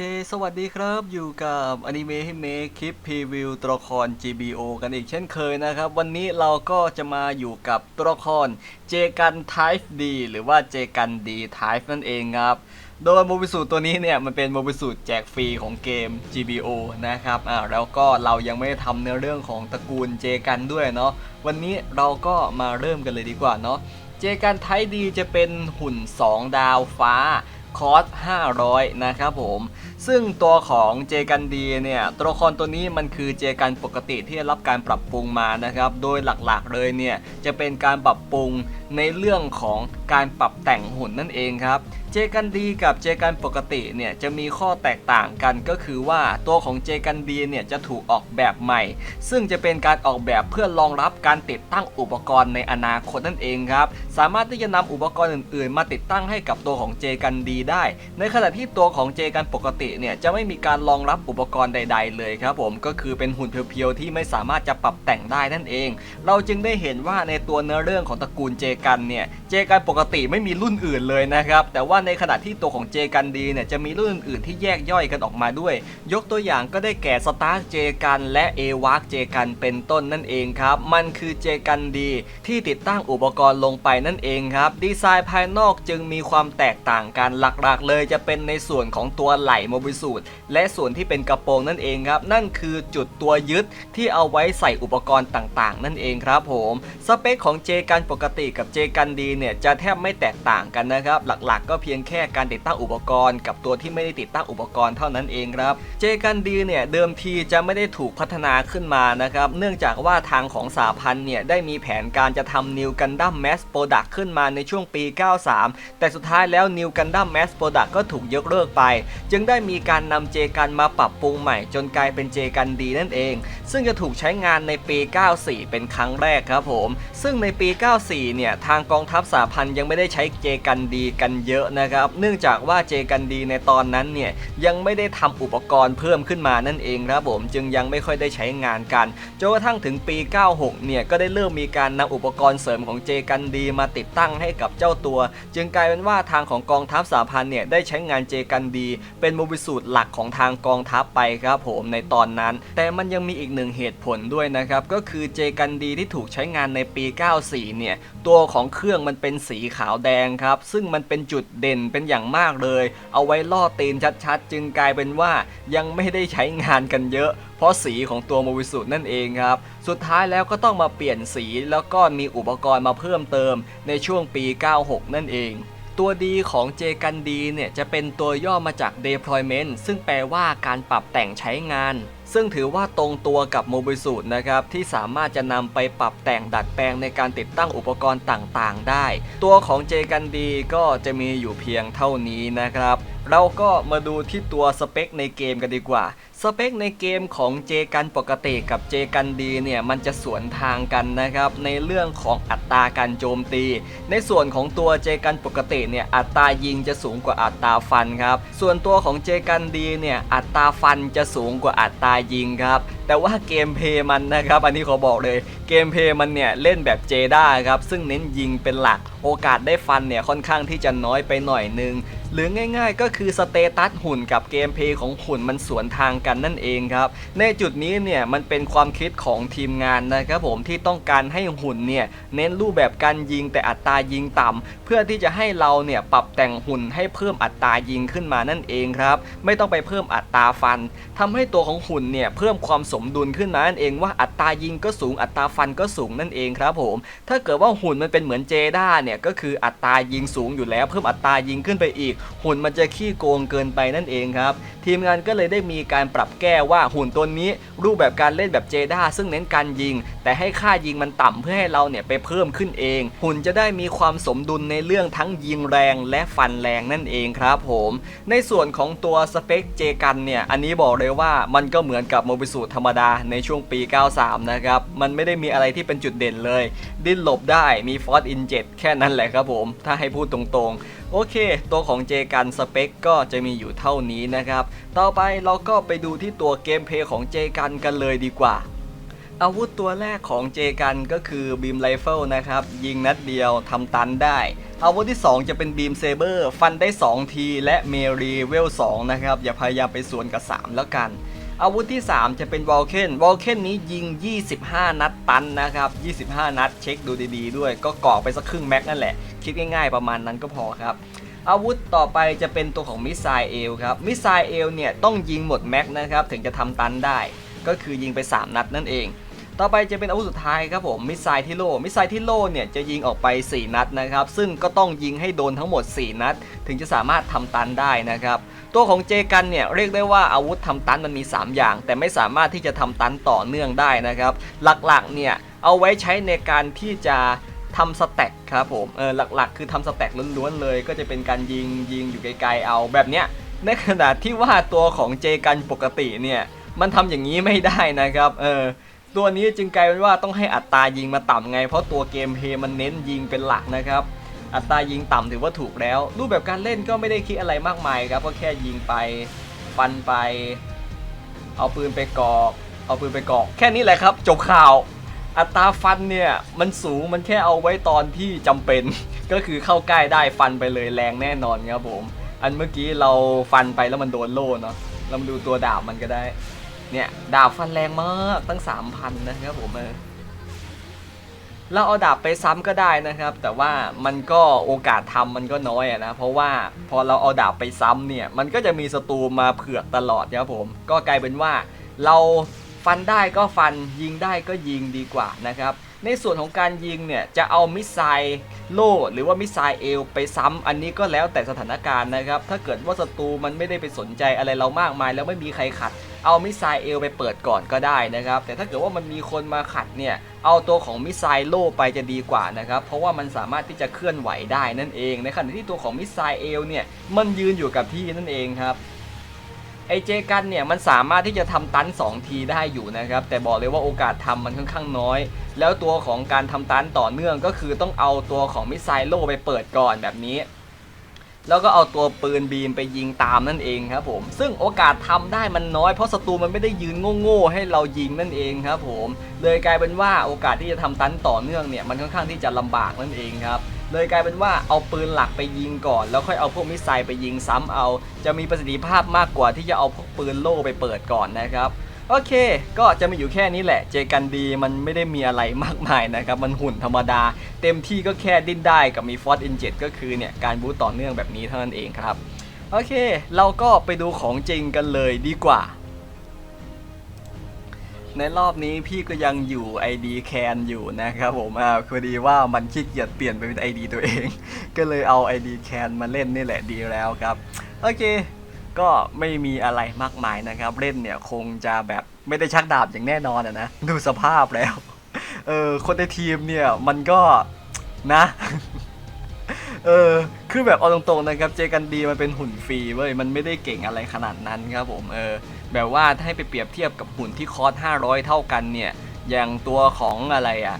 เค สวัสดีครับ อยู่กับอนิเมะให้เมคคลิปพรีวิวตัวละคร GBO กันอีกเช่นเคยนะครับ วันนี้เราก็จะมาอยู่กับตัวละครเจกัน Type D หรือว่าเจกัน D Type นั่นเองครับ โดยโมบิสูตรตัวนี้เนี่ย มันเป็นโมบิสูตรแจกฟรีของเกม GBO นะครับอ่าแล้วก็เรายังไม่ได้ทำในเรื่องของตระกูลเจกันด้วยเนาะวันนี้เราก็มาเริ่มกันเลยดีกว่าเนาะเจกันไทดีจะเป็นหุ่น 2 ดาวฟ้า คอส500 นะครับผม ซึ่งตัวของเจกันดีเนี่ย ตัวละครตัวนี้มันคือเจกันปกติที่ได้รับการปรับปรุงมานะครับ โดยหลักๆเลยเนี่ย จะเป็นการปรับปรุงในเรื่องของการปรับแต่งหุ่นนั่นเองครับ จกันดีกับเจกันปกติเนี่ยจะมีข้อแตกต่างกันก็คือว่าตัวของเจกันดีเนี่ยจะถูกออกแบบใหม่ ซึ่งจะเป็นการออกแบบเพื่อรองรับการติดตั้งอุปกรณ์ในอนาคตนั่นเองครับ สามารถที่จะนำอุปกรณ์อื่นๆ มาติดตั้งให้กับตัวของเจกันดีได้ ในขณะที่ตัวของเจกันปกติเนี่ยจะไม่มีการรองรับอุปกรณ์ใด ๆ เลยครับผมก็คือเป็นหุ่นเพียวๆที่ไม่สามารถจะปรับแต่งได้นั่นเอง เราจึงได้เห็นว่าในตัวเนื้อเรื่องของตระกูลเจกันเนี่ยเจกันปกติไม่มีรุ่นอื่นเลยนะครับแต่ว่าในในขณะที่ตัวของเจกันดีเนี่ยจะมีรุ่นอื่นที่แยกย่อยกันออกมาด้วย ยกตัวอย่างก็ได้แก่สตาร์เจกันและเอวากเจกันเป็นต้นนั่นเองครับ มันคือเจกันดีที่ติดตั้งอุปกรณ์ลงไปนั่นเองครับ ดีไซน์ภายนอกจึงมีความแตกต่างกันหลักๆ เลยจะเป็นในส่วนของตัวไหล่โมบิสูตและส่วนที่เป็นกระโปรงนั่นเองครับ นั่นคือจุดตัวยึดที่เอาไว้ใส่อุปกรณ์ต่างๆ นั่นเองครับผมสเปคของเจกันปกติกับเจกันดีเนี่ยจะแทบไม่แตกต่างกันนะครับ หลักๆ ก็เพียงียงแค่การติดตั้งอุปกรณ์กับตัวที่ไม่ได้ติดตั้งอุปกรณ์เท่านั้นเองครับเจกันดีเนี่ยเดิมทีจะไม่ได้ถูกพัฒนาขึ้นมานะครับเนื่องจากว่าทางของสาพันธ์เนี่ยได้มีแผนการจะทำนิวกันดั้มแมสโปรดักขึ้นมาในช่วงปี 93 แต่สุดท้ายแล้วนิวกันดั้มแมสโปรดักก็ถูกยกเลิกไป จึงได้มีการนำเจกันมาปรับปรุงใหม่จนกลายเป็นเจกันดีนั่นเอง ซึ่งจะถูกใช้งานในปี 94 เป็นครั้งแรกครับผม ซึ่งในปี 94 เนี่ยทางกองทัพสาพันธ์ยังไม่ได้ใช้เจกันดีกันเยอะนะครับ เนื่องจากว่าเจกันดีในตอนนั้นเนี่ยยังไม่ได้ทำอุปกรณ์เพิ่มขึ้นมานั่นเองครับผมจึงยังไม่ค่อยได้ใช้งานกันจนกระทั่งถึงปี 96 เนี่ยก็ได้เริ่มมีการนำอุปกรณ์เสริมของเจกันดีมาติดตั้งให้กับเจ้าตัว จึงกลายเป็นว่าทางของกองทัพสาพันธ์เนี่ยได้ใช้งานเจกันดี เป็นโมบิสูตรหลักของทางกองทัพไปครับผมในตอนนั้น แต่มันยังมีอีกหนึ่งเหตุผลด้วยนะครับก็คือเจกันดีที่ถูกใช้งานในปี 94 เนี่ยตัวของเครื่องมันเป็นสีขาวแดงครับซึ่งมันเป็นจุดเด่นเป็นอย่างมากเลย เอาไว้ล่อตีนชัดๆ จึงกลายเป็นว่ายังไม่ได้ใช้งานกันเยอะ เพราะสีของตัวโมบิสุนั่นเองครับ สุดท้ายแล้วก็ต้องมาเปลี่ยนสีแล้วก็มีอุปกรณ์มาเพิ่มเติมในช่วงปี 96 นั่นเองตัวดีของเจกันดีเนี่ยจะเป็นตัวย่อมาจาก deployment ซึ่งแปลว่าการปรับแต่งใช้งาน ซึ่งถือว่าตรงตัวกับโมบิสูตนะครับที่สามารถจะนำไปปรับแต่งดัดแปลงในการติดตั้งอุปกรณ์ต่างๆ ได้ ตัวของเจกันดีก็จะมีอยู่เพียงเท่านี้นะครับ เราก็มาดูที่ตัวสเปคในเกมกันดีกว่า สเปคในเกมของเจกันปกติกับเจกันดีเนี่ยมันจะสวนทางกันนะครับในเรื่องของอัตราการโจมตี ในส่วนของตัวเจกันปกติเนี่ยอัตรายิงจะสูงกว่าอัตราฟันครับส่วนตัวของเจกันดีเนี่ยอัตราฟันจะสูงกว่าอัตรายิงครับแต่ว่าเกมเพย์มันนะครับอันนี้ขอบอกเลยเกมเพย์มันเนี่ยเล่นแบบเจด้าครับซึ่งเน้นยิงเป็นหลักโอกาสได้ฟันเนี่ยค่อนข้างที่จะน้อยไปหน่อยนึง หรือง่ายๆ ก็คือสเตตัสหุ่นกับเกมเพย์ของหุ่นมันสวนทางกันนั่นเองครับในจุดนี้เนี่ยมันเป็นความคิดของทีมงานนะครับผมที่ต้องการให้หุ่นเนี่ยเน้นรูปแบบการยิงแต่อัตรายิงต่ำเพื่อที่จะให้เราเนี่ยปรับแต่งหุ่นให้เพิ่มอัตรายิงขึ้นมานั่นเองครับไม่ต้องไปเพิ่มอัตราฟันทำให้ตัวของหุ่นเนี่ยเพิ่มความสมดุลขึ้นมานั่นเองว่าอัตรายิงก็สูงอัตราฟันก็สูงนั่นเองครับผมถ้าเกิดว่าหุ่นมันเป็นเหมือนเจด้าเนี่ยก็คืออัตรายิงสูงอยู่แล้วเพิ่มอัตรายิงขึ้นไปอีกหุ่นมันจะขี้โกงเกินไปนั่นเองครับ ทีมงานก็เลยได้มีการปรับแก้ว่าหุ่นตัวนี้รูปแบบการเล่นแบบเจด้าซึ่งเน้นการยิง แต่ให้ค่ายิงมันต่ำเพื่อให้เราเนี่ยไปเพิ่มขึ้นเอง หุ่นจะได้มีความสมดุลในเรื่องทั้งยิงแรงและฟันแรงนั่นเองครับผม ในส่วนของตัวสเปคเจกันเนี่ยอันนี้บอกเลยว่ามันก็เหมือนกับโมบิสูธรรมดาในช่วงปี 93 นะครับ มันไม่ได้มีอะไรที่เป็นจุดเด่นเลย ดิ้นหลบได้มีฟอสอินเจ็แค่นั้นแหละครับผม ถ้าให้พูดตรงๆ โอเค ตัวของเจกันสเปคก็จะมีอยู่เท่านี้นะครับ ต่อไปเราก็ไปดูที่ตัวเกมเพย์ของเจกันกันเลยดีกว่า อาวุธตัวแรกของเจกันก็คือบีมไรเฟิลนะครับ ยิงนัดเดียวทำตันได้ อาวุธที่ 2 จะเป็นบีมเซเบอร์ ฟันได้ 2 ที และเมรีเวล2นะครับ อย่าพยายามไปสวนกับ 3 แล้วกัน อาวุธที่ 3 จะเป็นวอลเคนวอลเคนนี้ยิง 25 นัดตันนะครับ 25 นัดเช็คดูดีๆด้วย ก็กรอกไปสักครึ่งแม็กนั่นแหละ คิดง่ายๆประมาณนั้นก็พอครับ อาวุธต่อไปจะเป็นตัวของมิสไซเอลครับ มิสไซเอลเนี่ยต้องยิงหมดแม็กนะครับ ถึงจะทำตันได้ ก็คือยิงไป 3 นัดนั่นเอง ต่อไปจะเป็นอาวุธสุดท้ายครับผม มิสไซที่โล มิสไซที่โลเนี่ยจะยิงออกไป 4 นัดนะครับ ซึ่งก็ต้องยิงให้โดนทั้งหมด 4 นัด ถึงจะสามารถทำตันได้นะครับ ตัวของเจกันเนี่ยเรียกได้ว่าอาวุธทำตันมันมี 3 อย่าง แต่ไม่สามารถที่จะทำตันต่อเนื่องได้นะครับ หลักๆเนี่ยเอาไว้ใช้ในการที่จะทำสแต็กครับผมเออหลักๆ คือทำสแต็กล้วนๆเลย ก็จะเป็นการยิงยิงอยู่ไกลๆเอาแบบเนี้ยในขณะที่ว่าตัวของเจกันปกติเนี่ยมันทำอย่างนี้ไม่ได้นะครับเออตัวนี้จึงกลายเป็นว่าต้องให้อัตรายิงมาต่ำไง เพราะตัวเกมเพย์มันเน้นยิงเป็นหลักนะครับ อัตรายิงต่ำถือว่าถูกแล้ว รูปแบบการเล่นก็ไม่ได้คิดอะไรมากมายครับก็แค่ยิงไปฟันไป เอาปืนไปกอกเอาปืนไปกอก แค่นี้แหละครับ จบข่าว อัตราฟันเนี่ยมันสูงมันแค่เอาไว้ตอนที่จำเป็น ก็คือเข้าใกล้ได้ฟันไปเลยแรงแน่นอนครับผม อันเมื่อกี้เราฟันไปแล้วมันโดนโล่เนาะเรามาดูตัวดาบมันก็ได้ เนี่ยดาบฟันแรงมากตั้ง 3,000 นะครับผมเออ เราเอาดาบไปซ้ำก็ได้นะครับ แต่ว่ามันก็โอกาสทำมันก็น้อยนะเพราะว่าพอเราเอาดาบไปซ้ำเนี่ยมันก็จะมีศัตรูมาเผือกตลอดครับผมก็กลายเป็นว่า เราฟันได้ก็ฟันยิงได้ก็ยิงดีกว่านะครับในส่วนของการยิงเนี่ยจะเอามิสไซล์โล่หรือว่ามิสไซล์เอลไปซ้ำอันนี้ก็แล้วแต่สถานการณ์นะครับ ถ้าเกิดว่าศัตรูมันไม่ได้ไปสนใจอะไรเรามากมาย แล้วไม่มีใครขัด เอามิสไซล์เอลไปเปิดก่อนก็ได้นะครับ แต่ถ้าเกิดว่ามันมีคนมาขัดเนี่ย เอาตัวของมิสไซล์โล่ไปจะดีกว่านะครับ เพราะว่ามันสามารถที่จะเคลื่อนไหวได้นั่นเอง ในขณะที่ตัวของมิสไซล์เอลเนี่ย มันยืนอยู่กับที่นั่นเองครับไอเจกันเนี่ยมันสามารถที่จะทำตัน 2 ทีได้อยู่นะครับ แต่บอกเลยว่าโอกาสทำมันค่อนข้างน้อย แล้วตัวของการทำตันต่อเนื่องก็คือต้องเอาตัวของมิสไซโลไปเปิดก่อนแบบนี้ แล้วก็เอาตัวปืนบีมไปยิงตามนั่นเองครับผมซึ่งโอกาสทำได้มันน้อยเพราะศัตรูมันไม่ได้ยืนโง่ๆให้เรายิงนั่นเองครับผมเลยกลายเป็นว่าโอกาสที่จะทำตันต่อเนื่องเนี่ยมันค่อนข้างที่จะลำบากนั่นเองครับเลยกลายเป็นว่าเอาปืนหลักไปยิงก่อน แล้วค่อยเอาพวกมิสไซล์ไปยิงซ้ำเอา จะมีประสิทธิภาพมากกว่าที่จะเอาพวกปืนโล่ไปเปิดก่อนนะครับ โอเค ก็จะมาอยู่แค่นี้แหละ เจกันดีมันไม่ได้มีอะไรมากมายนะครับ มันหุ่นธรรมดา เต็มที่ก็แค่ดิ้นได้กับมีฟอร์ i อินเจ็ก็คือเนี่ย การบูตต่อเนื่องแบบนี้เท่านั้นเองครับ โอเค เราก็ไปดูของจริงกันเลยดีกว่า ในรอบนี้พี่ก็ยังอยู่ ID แคนอยู่นะครับผมอ่าพอดีว่ามันขี้เกียจเปลี่ยนไปเป็น ID ตัวเอง ก็เลยเอา ID แคนมาเล่นนี่แหละดีแล้วครับ โอเค ก็ไม่มีอะไรมากมายนะครับ เล่นเนี่ยคงจะแบบไม่ได้ชักดาบอย่างแน่นอนอะนะดูสภาพแล้วเออคนในทีมเนี่ยมันก็นะเออคือแบบเอาตรงๆนะครับเจกันดีมันเป็นหุ่นฟรีเว้ยมันไม่ได้เก่งอะไรขนาดนั้นครับผมเออแบบว่าถ้าให้ไปเปรียบเทียบกับหุ่นที่คอร์ส500 เท่ากันเนี่ยอย่างตัวของอะไรอะ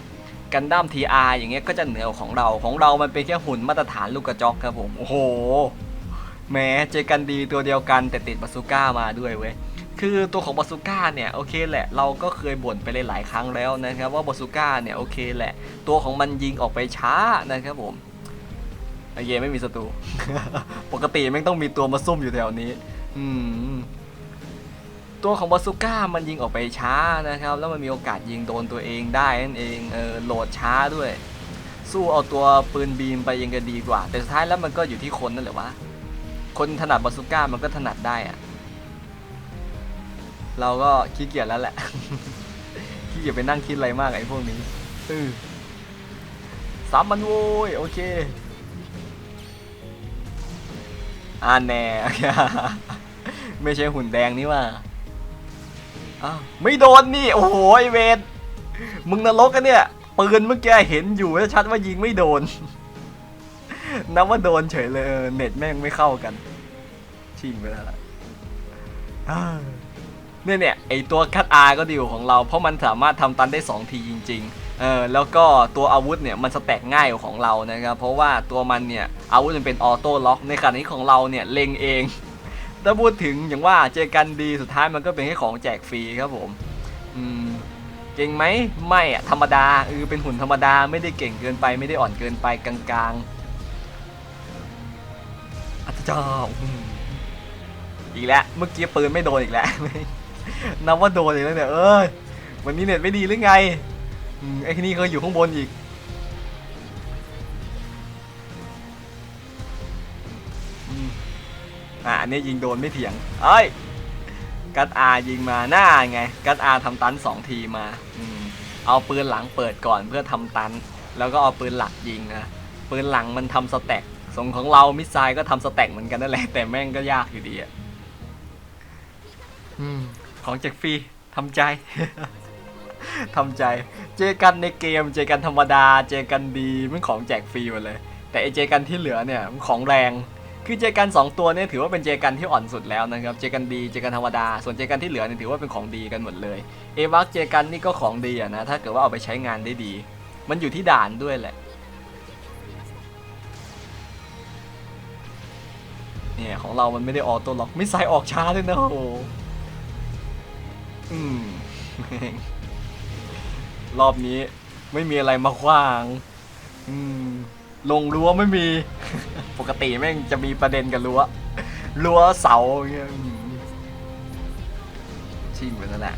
กันดั้มทีอาร์อย่างเงี้ยก็จะเหนือกว่าของเราของเรามันเป็นแค่หุ่นมาตรฐานลูกกระจอกครับผมโอ้โห แหม้เจอกันดีตัวเดียวกันแต่ติดบาซูก้ามาด้วยเว้ยคือตัวของบาซูก้าเนี่ยโอเคแหละเราก็เคยบ่นไปหลายๆครั้งแล้วนะครับว่าบาซูก้าเนี่ยโอเคแหละ ตัวของมันยิงออกไปช้านะครับผมโอเคไม่มีศัตรูปกติแม่ต้องมีตัวมาซุ่มอยู่แถวนี้ อืมตัวของบาซูก้ามันยิงออกไปช้านะครับ แล้วมันมีโอกาสยิงโดนตัวเองได้นั่นเองเออโหลดช้าด้วย สู้เอาตัวปืนบีมไปยังจะดีกว่า แต่สุดท้ายแล้วมันก็อยู่ที่คนนั่นแหละวะ คนถนัดบาซูก้ามันก็ถนัดได้อะเราก็ขี้เกียจแล้วแหละ ขี้เกียจไปนั่งคิดอะไรมากไอ้พวกนี้เออสามมันโว้ยโอเคอ่าแน่ ไม่ใช่หุ่นแดงนี่ว่าอ้าวไม่โดนนี่ โอ้โหไอเวนมึงนรกกันเนี่ยปืนเมื่อกี้เห็นอยู่ชัดว่ายิงไม่โดนนับว่าโดนเฉยเลยเออเน็ตแม่งไม่เข้ากัน ชิงไปแล้วล่ะอ่าเนี่ยเนี่ยไอตัวคัดอาก็ดีกว่าของเรา เพราะมันสามารถทำตันได้ 2 ทีจริงๆเออแล้วก็ตัวอาวุธเนี่ยมันสแต็กง่ายกว่าของเรานะครับ เพราะว่าตัวมันเนี่ยอาวุธมันเป็นออโต้ล็อกในขณะนี้ของเราเนี่ยเล็งเอง ถ้าพูดถึงอย่างว่าเจอกันดีสุดท้ายมันก็เป็นแค่ของแจกฟรีครับผมอืมเกเก่งไหมไม่อะธรรมดาเออเป็นหุ่นธรรมดาไม่ได้เก่งเกินไปไม่ได้อ่อนเกินไปกลางๆอัจฉริอืม อีกแล้ว เมื่อกี้ปืนไม่โดนอีกแล้ว นับว่าโดนอีกแล้วเนี่ย เอ้ย วันนี้เน็ตไม่ดีหรือไงอไอ้ที่นี่เขาอยู่ข้างบนอีก อะอันนี้ยิงโดนไม่เถียง เอ้ย กัดอายิงมาหน้าไง กัดอาทำตันสองทีมาอืมเอาปืนหลังเปิดก่อนเพื่อทำตัน แล้วก็เอาปืนหลักยิงนะ ปืนหลังมันทำสแต็กส่งของเรามิสไซล์ก็ทำสแต็กเหมือนกันนั่นแหละ แต่แม่งก็ยากอยู่ดีอะ ของแจกฟรีทำใจ ทำใจ เจอกันในเกม เจอกันธรรมดา เจอกันดีมันของแจกฟรีหมดเลย แต่ไอเจอกันที่เหลือเนี่ยมันของแรง คือเจอกัน 2 ตัวเนี่ยถือว่าเป็นเจอกันที่อ่อนสุดแล้วนะครับ เจอกันดี เจอกันธรรมดา ส่วนเจอกันที่เหลือเนี่ยถือว่าเป็นของดีกันหมดเลย เอวักเจอกันนี่ก็ของดีอะนะ ถ้าเกิดว่าเอาไปใช้งานได้ดี มันอยู่ที่ด่านด้วยแหละเนี่ยของเรามันไม่ได้ออโต้ล็อก ไม่ใส่ออกช้าเลยนะโอ้ อืมรอบนี้ไม่มีอะไรมาขวาง อืม ลงรั้วไม่มี ปกติแม่งจะมีประเด็นกับรั้ว รั้วเสาอย่างเงี้ยอืมชิงไปนั่นแหละ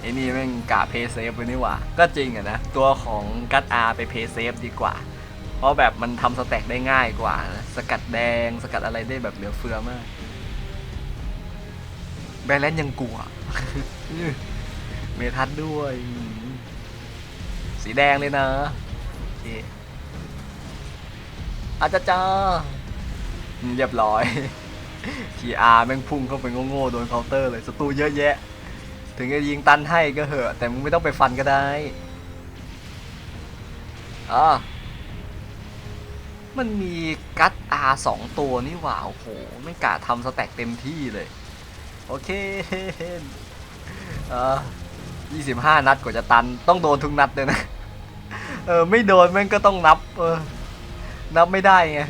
ไอ้นี่แม่งกะเพย์เซฟไปนี่หว่า ก็จริงอะนะ ตัวของกัตอาไปเพย์เซฟดีกว่า เพราะแบบมันทำสแต็กได้ง่ายกว่านะสกัดแดง สกัดอะไรได้แบบเหลือเฟือมาก แบรนด์ยังกลัว เมทัศน์ด้วย สีแดงเลยนะโอเคอาจจะจ้าอืมเรียบร้อยทีอาร์แม่งพุ่งเข้าไปโง่ๆโดนเคาน์เตอร์เลยศัตรูเยอะแยะ ถึงจะยิงตันให้ก็เหอะ แต่มึงไม่ต้องไปฟันก็ได้อ่ามันมีกัตอาสองตัวนี่หว่า โอ้โห ไม่กะทำสแต็กเต็มที่เลย โอเค เออยี่สิบห้านัดกว่าจะตัน ต้องโดนทุกนัดเลยนะ เออ ไม่โดนแม่งก็ต้องนับ เออ นับไม่ได้ไง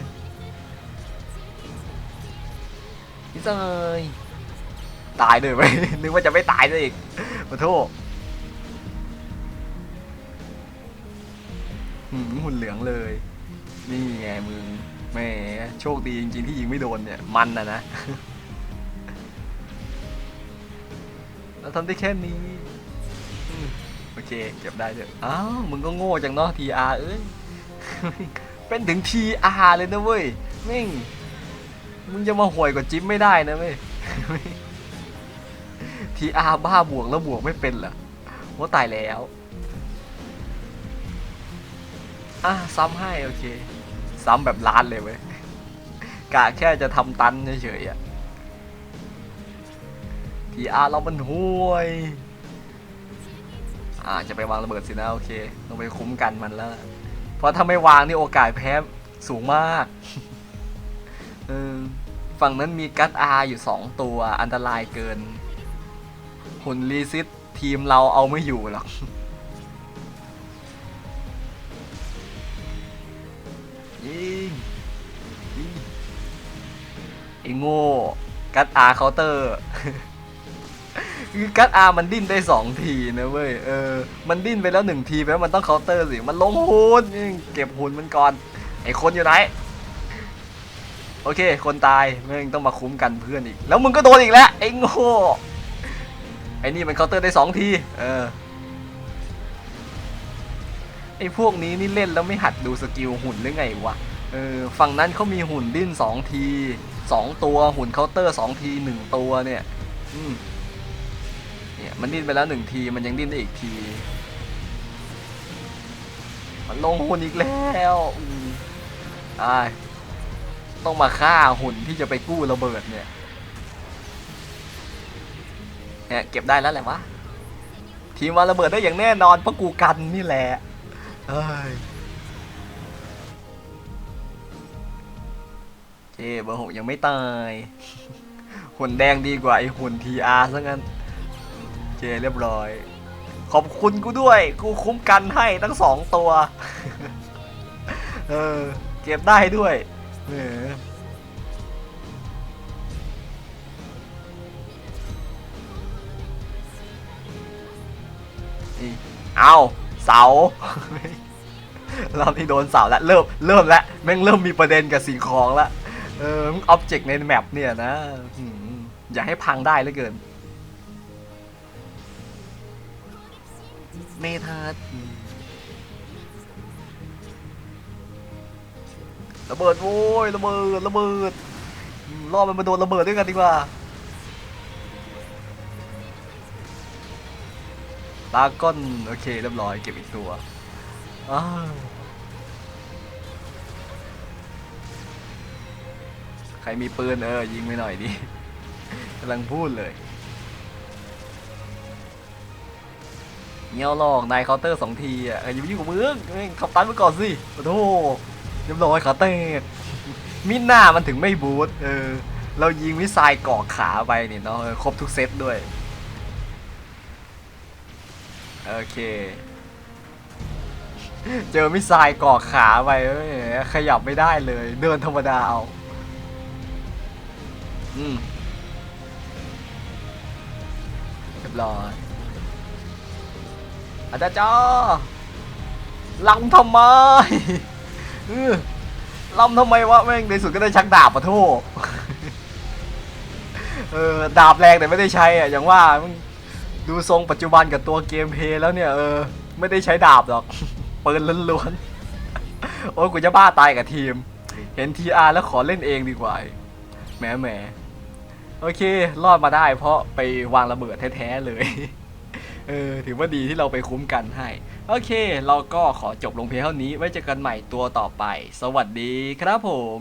นี่จังเลยตายเลยไหมนึกว่าจะไม่ตายด้วยอีกขอโทษหืมหุ่นเหลืองเลย นี่ไงมึงแหมโชคดีจริงๆที่ยิงไม่โดนเนี่ย มันนะนะ เราทำได้แค่นี้อืมโอเคเก็บได้เถอะอ้าวมึงก็โง่จังเนาะ TR เอ้ย เป็นถึง TR เลยนะเว้ยแม่งมึงจะมาห่วยกว่าจิ๊บไม่ได้นะเว้ย TR บ้าบวกแล้วบวกไม่เป็นเหรอว่าตายแล้วอะซ้ำให้โอเค ซ้ำแบบล้านเลยเว้ยกะแค่จะทำตันเฉยๆอะ ทีอาร์เรามันห่วย อ่าจะไปวางระเบิดสินะโอเคต้องไปคุ้มกันมันแล้ว เพราะถ้าไม่วางนี่โอกาสแพ้สูงมากเออฝั่งนั้นมีกัตอาอยู่สองตัวอันตรายเกิน หุ่นรีซิตทีมเราเอาไม่อยู่หรอกยิงยิงไอ้โง่ กัตอาเคาน์เตอร์ คือกัตอามันดิ้นได้สองทีนะเว้ยเออมันดิ้นไปแล้วหนึ่งทีแปลว่ามันต้องเคาน์เตอร์สิมันลงหุ่นเก็บหุ่นมันก่อนไอ้คนอยู่ไหนโอเค คนตายม่งต้องมาคุ้มกันเพื่อนอีก แล้วมึงก็โดนอีกแล้วไอ้โง่ไอ้นี่มันเคาน์เตอร์ได้สองทีเออไอ้พวกนี้นี่เล่นแล้วไม่หัดดูสกิลหุ่นหรือไงวะเออฝั่งนั้นเขามีหุ่นดิ้นสองทีสองตัวหุ่นเคาน์เตอร์สองทีหนึ่งตัวเนี่ย อืม เนี่ยมันดิ้นไปแล้วหนึ่งทีมันยังดิ้นได้อีกที มันลงหุ่นอีกแล้วอืมตายต้องมาฆ่าหุ่นที่จะไปกู้ระเบิดเนี่ยเนี่ยเก็บได้แล้วแหละวะทีมวางระเบิดได้อย่างแน่นอนเพราะกูกันนี่แหละเอ้ยเจเบอร์หกยังไม่ตายหุ่นแดงดีกว่าไอหุ่นทีอาร์ซะงั้น เจเรียบร้อย ขอบคุณกูด้วย กูคุ้มกันให้ทั้งสองตัว เออ เก็บได้ด้วยเออนี่เอาเสา รอบนี้โดนเสาแล้วเริ่มเริ่มแล้วแม่งเริ่มมีประเด็นกับสิ่งของแล้วเอออ็อบเจกต์ในแมปเนี่ยนะอืมอย่าให้พังได้เหลือเกิน เมทัสอืมระเบิดโว้ยระเบิดระเบิดอืมรอบมันมาโดนระเบิดด้วยกันดีกว่าตาก้อนโอเคเรียบร้อยเก็บอีกตัวอ้าวใครมีปืนเออยิงไปหน่อยดิกำลังพูดเลย เงี้ยวหลอกนายเคาน์เตอร์สองทีอะอย่าไปยุ่งกับมึงแม่งขับตันไปก่อนสิโอ้โหเรียบร้อยขาเตกมิหน่ามันถึงไม่บูทเออ เรายิงมิสไซล์กาะขาไปเนี่เนาะเออครบทุกเซตด้วย โอเค เจอมิสไซล์กาะขาไปเอ้ยขยับไม่ได้เลย เดินธรรมดาเอาอืมเรียบร้อย อาจารย์จ้าลำทำไมเออลำทำไมวะแม่งในสุดก็ได้ชักดาบปะโทเออดาบแรงแต่ไม่ได้ใช้อะอย่างว่าดูทรงปัจจุบันกับตัวเกมเพลย์แล้วเนี่ยเออไม่ได้ใช้ดาบหรอกปืนล้วนๆโอ้ยกูจะบ้าตายกับทีม เห็นทีอาร์แล้วขอเล่นเองดีกว่าแหมแหมโอเค รอดมาได้เพราะไปวางระเบิดแท้ๆเลย เออถือว่าดีที่เราไปคุ้มกันให้ โอเค เราก็ขอจบลงเพียงเท่านี้ไว้เจอกันใหม่ตัวต่อไป สวัสดีครับผม